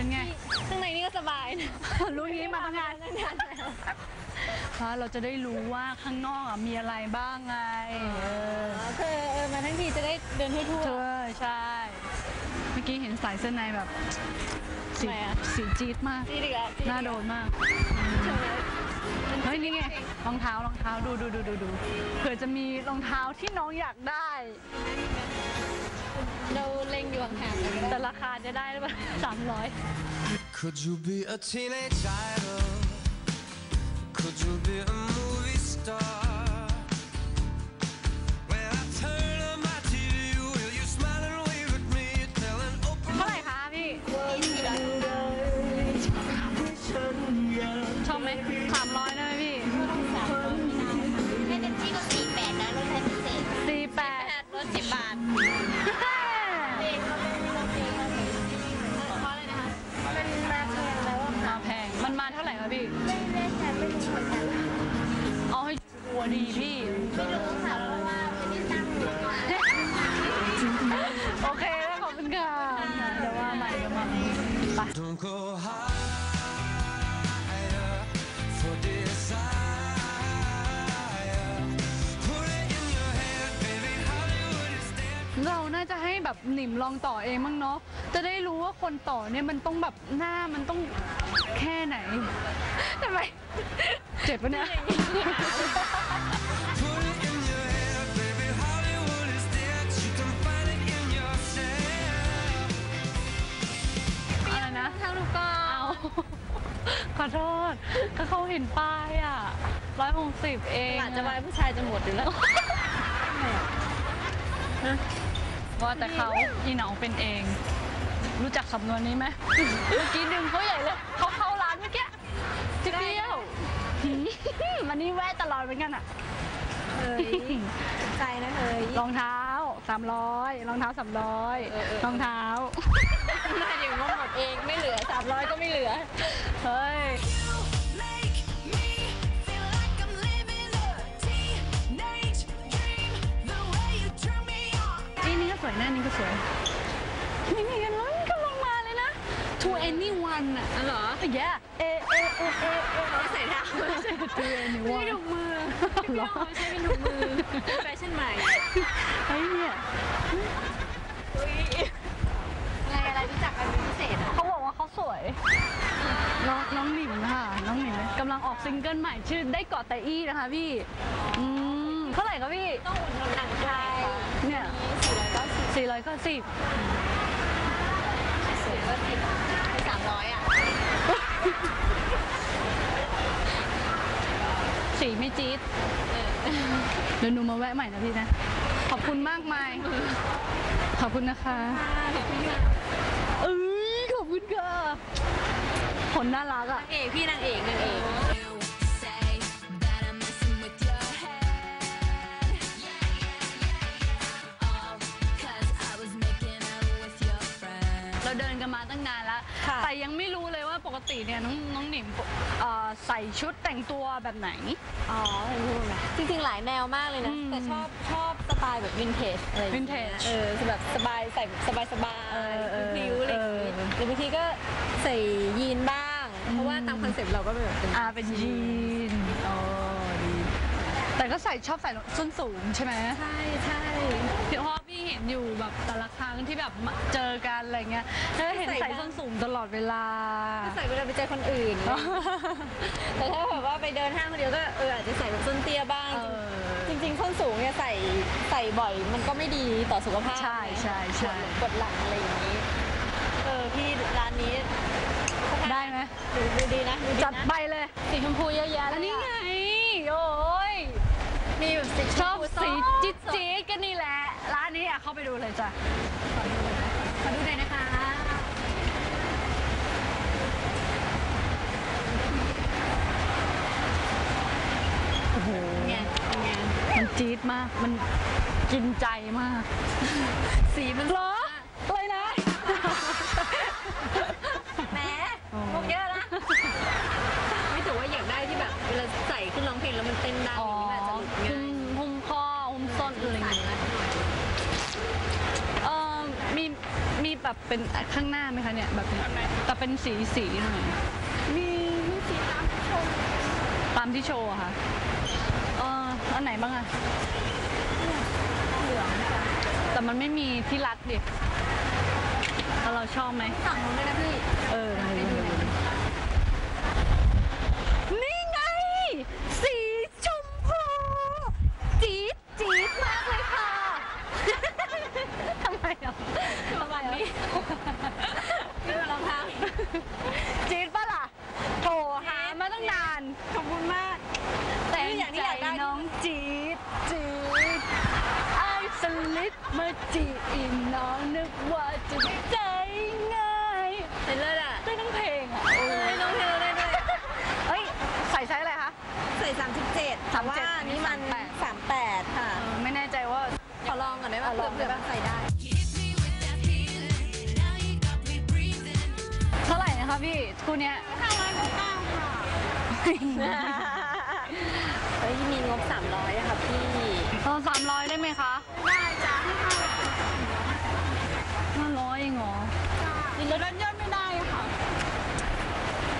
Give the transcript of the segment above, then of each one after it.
เป็นไง ข้างในนี่ก็สบายนะ รู้อย่างนี้มาตั้งนานตั้งนานแล้วเพราะเราจะได้รู้ว่าข้างนอกอะมีอะไรบ้างไงเออคือเออมาทั้งทีจะได้เดินให้ทั่วเธอใช่ เมื่อกี้เห็นสายเสื้อในแบบสีทำไมอะ สีจี๊ดมาก จีดีกว่าจีน่าโดนมาก เฮ้ยนี่ไงรองเท้ารองเท้าดูดูดูดูดูเผื่อจะมีรองเท้าที่น้องอยากได้ เราเล็งอยู่ห่างๆกันก็แต่ราคาจะได้ประมาณสามร้อย Could you be a teenage idol? Could you be a movie star? เราน่าจะให้แบบหนิมลองต่อเองมั้งเนาะ จะได้รู้ว่าคนต่อเนี่ยมันต้องแบบหน้ามันต้องแค่ไหนทำไมเจ็บปะเนี่ย ขอโทษก็เขาเห็นป้ายอะร้อยหกสิบเองอาจจะวายผู้ชายจะหมดอยู่แล้วว่าแต่เขาอีหนองเป็นเอง รู้จักสำนวนนี้ไหมเมื่อกี้ดึงเขาใหญ่เลยเขาเข้าร้านเมื่อกี้จิเดียวหืมมันนี่แวะตลอดเหมือนกันอะเฮ้ยใจนะเฮ้ยรองเท้าสามร้อยรองเท้าสามร้อยเออเออรองเท้าน่าอยู่ว่าหมด เองไม่เหลือสามร้อยก็ไม่เหลือ เฮ้ย make me feel like I'm living a teenage dream. The way you turn me on. นี่นี่ก็สวยแน่นี่ก็สวย นี่นี่กันเลยกำลังมาเลยนะ to anyone อะอ๋อเหรอแย่เอเอเอเอเอไม่ใส่เท้า to anyone ไม่ถุงมือเหรอใช้เป็นถุงมือเป็นแฟชั่นใหม่ เฮ้ยเนี่ย ซิงเกิลใหม่ชื่อได้เกาะแต่อี้นะคะพี่อืมเท่าไหร่คะพี่ต้องอุดหนุนหนังไทยเนี่ยสี่ร้อยเก้าสิบ490สี่ร้อยเก้าสิบสามร้อยอะสีไม่จี๊ดเดี๋ยวหนูมาแวะใหม่นะพี่นะ ขอบคุณมากมาย ขอบคุณนะคะเอ้ยขอบคุณค่ะผลน่ารักอะนางเอกพี่นางเอกนางเอก เราเดินกันมาตั้งนานแล้ว ค่ะ แต่ยังไม่รู้เลยว่าปกติเนี่ยน้องน้องหนิมเอ่อใส่ชุดแต่งตัวแบบไหน อ๋อรู้ไหมจริงๆ หลายแนวมากเลยนะ อืมแต่ชอบชอบสไตล์แบบวินเทจอะไรอย่างเงี้ย Vintage เออแบบสบายใส่สบายสบายเออเออพริ้วๆอะไรอย่างงี้เออ หรือบางทีก็ใส่ยีนบ้าง เพราะว่าตามคอนเซ็ปต์เราก็เป็นแบบเป็น อ่าเป็นยีนอ๋อดีแต่ก็ใส่ชอบใส่ส้นสูงใช่ไหม ใช่ใช่เพราะว่าพี่เห็นอยู่แบบแต่ ละครั้งที่แบบมาเจอกันอะไรเงี้ยแล้วเห็นใส่ส้นสูงตลอดเวลาก็ใส่เวลาไปเจอคนอื่น แต่ถ้าแบบว่าไปเดินห้างคนเดียวก็เอออาจจะใส่แบบส้นเตี้ยบ้างเออจริงๆส้นสูงเนี่ยใส่ใส่บ่อยมันก็ไม่ดีต่อสุขภาพ ใช่ใช่ใช่ปวดหลังอะไรอย่างนี้ เออพี่ร้านนี้ได้ไหมดูดูดีนะดูดีจัดนะไปเลยสีชมพูเยอะแยะเลยอันนี้อะไงโอ้ยมีแบบสีชอบมพูสีส้มจี๊ดจี๊ดกันนี่แหละร้านนี้อะ เข้าไปดูเลยจ้ะขอดูหน่อยนะคะ โอ้โห ไงเป็นไงมันจี๊ดมาก มันกินใจมาก สีมันเหรออะไรนะ แหมพวกเยอะนะไม่ถือว่าอยากได้ที่แบบเวลาใส่ขึ้นร้องเพลงแล้วมันเต้นได้อ๋ออย่างนี้มันอาจจะหลุดง่าย หุ้มหุ้มข้อหุ้มส้นอะไรอย่างใส่เงี้ยนะเออ มีมีแบบเป็นข้างหน้าไหมคะเนี่ยแบบนี้แต่เป็นสีสีหน่อยมีมีสีตามชมตามที่โชว์อะค่ะเอออันไหนบ้างอะเหลืองจ้ะแต่มันไม่มีที่รัดดิแล้วเราชอบไหมสั่งลงด้วยนะพี่ เออนี่ไง สีชมพูจี๊ดจี๊ดมากเลยค่ะ ทำไมอะ ประมาณนี้นี่เป็นรองเท้า จี๊ดปะล่ะโถหามาตั้งนาน ขอบคุณมาก แต่ อย่างที่อยากได้ น้องจี๊ดจี๊ดไอ้สลิด มาจีบน้องนึกว่าจะใจง่ายเป็นเลิศอะได้ทั้งเพลงอะเอ้ยน้องเพลงเราได้ด้วยเฮ้ยใส่ไซส์อะไรคะ ใส่ 37แต่ว่า37อันนี้มัน 38 ค่ะเออไม่แน่ใจว่าขอลองก่อนได้ไหมอะลองเผื่อได้ปะมันใส่ได้ Hit me with that feeling. Now you got me breathing. เท่าไหร่นะคะพี่คู่เนี้ยเฮ้ยมีงบ300อะค่ะพี่ตอนสามร้อยได้ไหมคะ ได้จ้าให้เข้า ห้าร้อยเองเหรอ มีรถยนต์ไม่ได้ค่ะ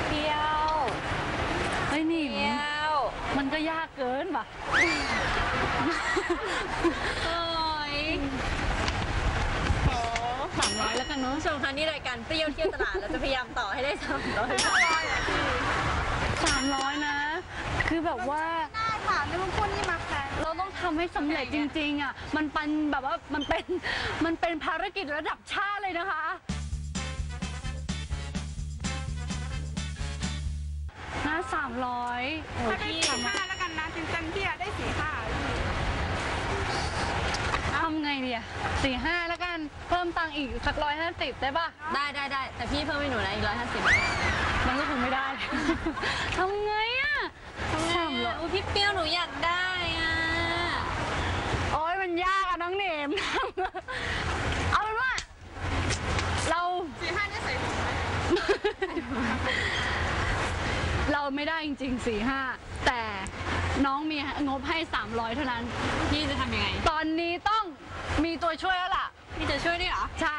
เที่ยว เฮ้ยนี่ เที่ยว มันก็ยากเกินป่ะโอ้ยสามร้อยแล้วกันเนาะผู้ชมคะนี่รายการเปรี้ยวเที่ยวตลาดเราจะพยายามต่อให้ได้300สามร้อยนะ คือแบบว่าได้ค่ะไม่ต้องพูดนี่มาแพงเราต้องทำให้สำเร็จจริง ๆ อะ มันเป็นแบบว่ามันเป็นมันเป็นภารกิจระดับชาติเลยนะคะ สามร้อยถ้าได้สี่ห้าแล้วกันนะจริงเต็มที่อะได้สี่ห้าทำไงดีอะสี่ห้าแล้วกันเพิ่มตังค์อีกสักร้อยห้าสิบได้ปะได้ได้ได้แต่พี่เพิ่มให้หนูนะอีกร้อยห้าสิบมันก็คงไม่ได้ทำไงอะสามร้อยอุ้ยพี่เปรี้ยวหนูอยากได้อะ โอ้ยมันยากอะน้องเหนม เอาเป็นว่า เรา สี่ห้าได้ใส่ถุงไหม เรา ไม่ได้จริงๆสี่ห้าแต่น้องมีงบให้ 300 เท่านั้น พี่จะทำยังไง ตอนนี้ต้องมีตัวช่วยแล้วล่ะ พี่จะช่วยด้วยเหรอ ใช่